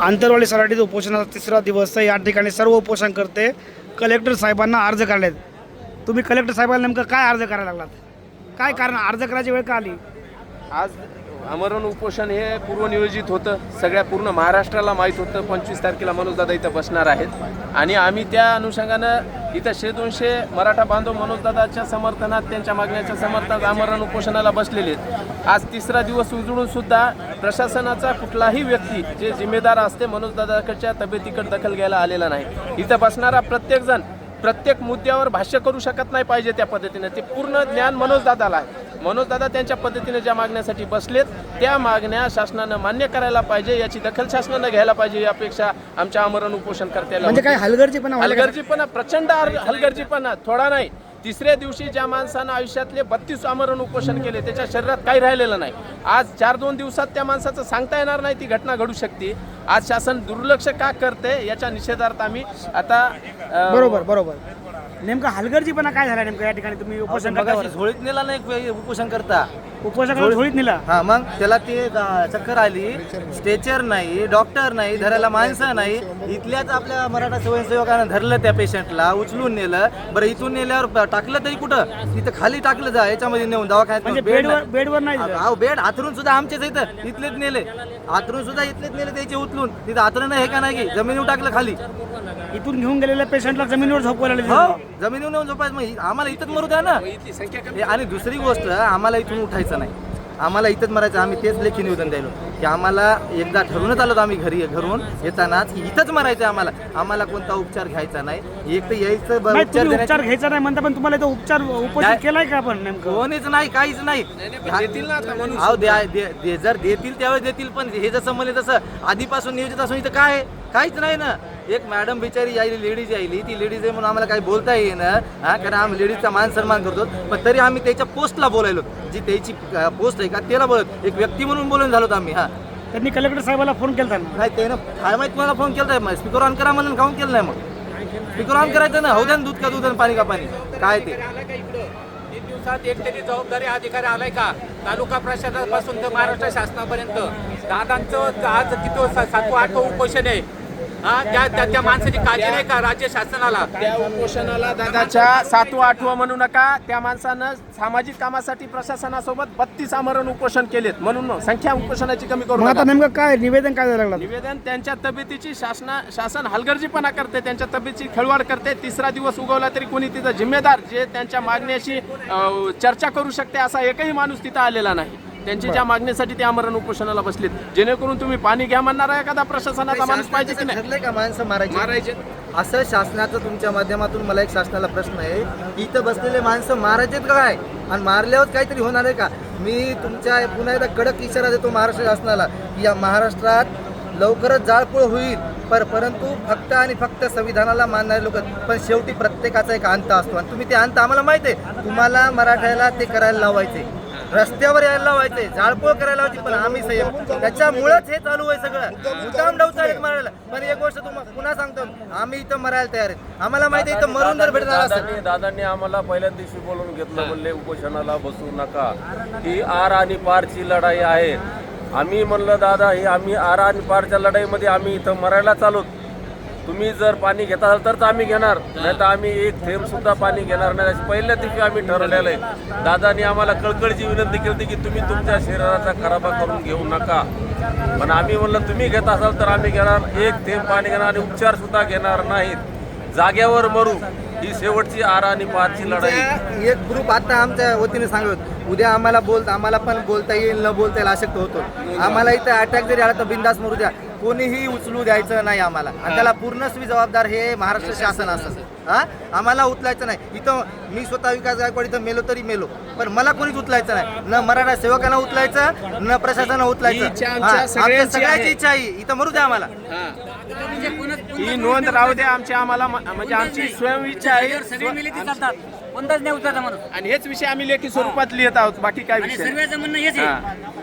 आंतरवाडी सराठीत उपोषणाचा तिसरा दिवस या ठिकाणी सर्व उपोषण करते. कलेक्टर साहेबांना अर्ज करण्यात तुम्ही कलेक्टर साहेबांना नेमकं काय अर्ज करायला लागलात? काय कारण? अर्ज करायची वेळ का आली? आज आमरण उपोषण हे पूर्वनियोजित होतं. सगळ्या पूर्ण महाराष्ट्राला माहीत होतं. पंचवीस तारखेला मनोजदादा इथं बसणार आहेत. आणि आम्ही त्या अनुषंगानं इथं शे दोनशे मराठा बांधव मनोजदादाच्या समर्थनात त्यांच्या मागण्याच्या समर्थनात आमरण उपोषणाला बसलेले आहेत. आज तिसरा दिवस उजळून सुद्धा प्रशासनाचा कुठलाही व्यक्ती जे जिम्मेदार असते मनोजदादाकडच्या तब्येतीकडे दखल घ्यायला आलेला नाही. इथं बसणारा प्रत्येकजण प्रत्येक मुद्द्यावर भाष्य करू शकत नाही पाहिजे त्या पद्धतीने. ते पूर्ण ज्ञान मनोजदादाला आहे. मनोजदादा त्यांच्या पद्धतीने ज्या मागण्यासाठी बसलेत त्या मागण्या शासनानं मान्य करायला पाहिजे याची दखल शासनानं घ्यायला पाहिजे अपेक्षा आमच्या आमरण उपोषण करतायला म्हणजे काय हलगर्जीपणा? हलगर्जीपणा प्रचंड हल- हलगर्जीपणा थोडा नाही. तिसऱ्या दिवशी ज्या माणसानं आयुष्यातले बत्तीस आमरण उपोषण केले त्याच्या शरीरात काही राहिलेलं नाही. आज चार दोन दिवसात त्या माणसाचं सांगता येणार नाही ती घटना घडू शकते. आज शासन दुर्लक्ष का करते याच्या निषेधार्थ आम्ही आता बरोबर बरोबर. नेमकं हलगर्जीपणा काय झाला नेमकं या ठिकाणी? तुम्ही उपोषण करता झोळीत नेला नाही उपोषण करता. उपोषण झोळीत नेला? हा मग त्याला ते चक्कर आली. स्ट्रेचर नाही डॉक्टर नाही धरायला माणसं नाही. इथल्याच आपल्या मराठा स्वयंसेवकानं धरलं त्या पेशंटला उचलून नेलं. बरं इथून नेल्यावर टाकलं तरी कुठं? तिथं खाली टाकलं जा याच्यामध्ये नेऊन दवाखान्यात म्हणजे. बेड बेडवर नाही. बेडवर नाही दिलं. अहो बेड हातरून सुद्धा आमचेच इथं इथलेच नेले. हातरून सुद्धा इथलेच नेले त्याचे उचलून. तिथं हातरून हे का नाही की जमिनीवर टाकलं खाली. इथून घेऊन गेलेल्या पेशंटला जमिनीवर झोपवायला हो. जमिनीवर नेऊन झोपायचं. मग आम्हाला इथंच मरू द्या ना. हे आणि दुसरी गोष्ट आम्हाला इथून उठायचं नाही. आम्हाला इथंच मरायचं. आम्ही तेच लेखी निवेदन द्यायलो. की आम्हाला एकदा ठरवूनच आलो आम्ही घरी घरून येतानाच की इथंच मरायचं आम्हाला. आम्हाला कोणता उपचार घ्यायचा नाही. एक तर यायचं ब- नाही उपचार तुम्ही देण्याची- उपचार घ्यायचा नाही म्हणता पण तुम्हाला इथं उपचार काय? केलाय का आपण नेमकं? कोणीच नाही काहीच नाही. देतील ना आता म्हणून. अहो द्या दे- दे- जर देतील त्यावेळेस देतील पण हे जसं म्हणले तसं आधीपासून नियोजित असून इथं काय आहे? काहीच नाही ना. एक मॅडम बिचारी यायली लेडीज यायली. ती लेडीज आहे म्हणून आम्हाला काही बोलता येईना. हा कारण आम्ही लेडीजचा मान सन्मान करतो. पण तरी आम्ही त्याच्या पोस्टला बोलायलो. जी त्याची पोस्ट आहे का त्याला बोलत एक व्यक्ती म्हणून बोलून झालो आम्ही हा. त्यांनी कलेक्टर साहेबाला फोन केला ना? नाही त्यानं काय माहीत कोणाला फोन केला स्पीकर ऑन करा म्हणून काऊन केलं नाही मग? स्पीकर ऑन करायचं ना हो द्या दूध का दूध आणि पाणी का पाणी. काय ते? तीन दिवसात एक तरी जबाबदारी अधिकारी आलाय का? तालुका प्रशासनापासून तर महाराष्ट्र शासनापर्यंत. दादांचं आज किती सातवं आठवं उपोषण आहे. हा त्या त्या माणसाची काळजी नाही का राज्य शासनाला? त्या उपोषणाला दादाच्या सातवं आठवं म्हणू नका. त्या माणसानं सामाजिक कामासाठी प्रशासनासोबत बत्तीस आमरण उपोषण केलेत. म्हणून संख्या उपोषणाची कमी करू आता नेमकं काय निवेदन काय द्यायला लागलं? निवेदन त्यांच्या तब्येतीची शासना शासन हलगर्जीपणा करते त्यांच्या तब्येतीची खेळवाड करते. तिसरा दिवस उगवला तरी कोणी तिथं जिम्मेदार जे त्यांच्या मागण्याशी चर्चा करू शकते असा एकही माणूस तिथं आलेला नाही. त्यांची ज्या मागणीसाठी ते आमरण उपोषणाला बसलेत. जेणेकरून तुम्ही पाणी घ्या म्हणणारा एखादा प्रशासनाचा माणूस पाहिजे की नाही? ठरलंय का माणसं मारायची? मारायचे. असं शासनाचं तुमच्या माध्यमातून मला एक शासनाला प्रश्न आहे. इथं बसलेले माणसं मारायचेत का काय? आणि मारल्यावर काहीतरी होणार आहे का? मी तुमच्या पुन्हा एकदा कडक इशारा देतो महाराष्ट्र शासनाला की या महाराष्ट्रात लवकरच जाळपोळ होईल. पर परंतु फक्त आणि फक्त संविधानाला मानणारे लोक पण शेवटी प्रत्येकाचा एक अंत असतो. आणि तुम्ही ते अंत आम्हाला माहिती आहे. तुम्हाला मराठ्याला ते करायला लावायचे. रस्त्यावर यायला लावायचे जाळपोळ करायला लावायची पण आम्ही संयम. त्याच्यामुळेच हे चालू आहे सगळं. मुद्दाम डाऊन चालेल मरायला. पण एक गोष्ट तुम्हाला पुन्हा सांगतो आम्ही इथं मरायला तयार आहेत. आम्हाला माहिती आहे इथं मरून जर भेटणार दादांनी दादांनी आम्हाला पहिल्या दिवशी बोलून घेतलं म्हणले उपोषणाला बसू नका. ही आर आणि पारची लढाई आहे. आम्ही म्हणलं दादा ही आम्ही आर आणि पारच्या लढाईमध्ये आम्ही इथं मरायला चालू तुम्ही जर पाणी घेत असाल तरच आम्ही घेणार नाही तर आम्ही एक थेंब सुद्धा पाणी घेणार नाही. अशी पहिल्या दिवशी आम्ही ठरवलेलं आहे. दादानी आम्हाला कळकळीची विनंती केली होती की तुम्ही तुमच्या शरीराचा खराबा करून घेऊ नका. पण आम्ही म्हणलं तुम्ही घेत असाल तर आम्ही घेणार एक थेंब पाणी घेणार आणि उपचार सुद्धा घेणार नाहीत. जाग्यावर मरू ही शेवटची आर आणि पारची लढाई. एक ग्रुप आता आमच्या वतीने सांगत उद्या आम्हाला बोल आम्हाला पण बोलता येईल न बोलता येईल अशक्त होतो. आम्हाला इथं अटॅक जरी आला तर बिंदास मरू द्या. कोणीही उचलू द्यायचं नाही आम्हाला. आणि त्याला पूर्णस्वी जबाबदार हे महाराष्ट्र शासन असं हा? आम्हाला उचलायचं नाही. इथं मी स्वतः विकास गायकवाड इथं मेलो तरी मेलो. पण मला कोणीच उचलायचं नाही. न मराठा सेवकांना उचलायचं न प्रशासनानं ही उचलायचं हा, आमच्या सगळ्यांची. इच्छा आहे. इथं मरू द्या आम्हाला. ही. नोंद राहू द्या आमच्या आम्हाला म्हणजे आमची स्वयं इच्छा आहे. सगळे मिली ती चालतात. कोणताच नाही उचलायचा माणूस. आणि हेच विषय आम्ही लेखी स्वरूपात लिहित आहोत बाकी काय आणि विषय? सर्वांचं म्हणणं हेच. आहे.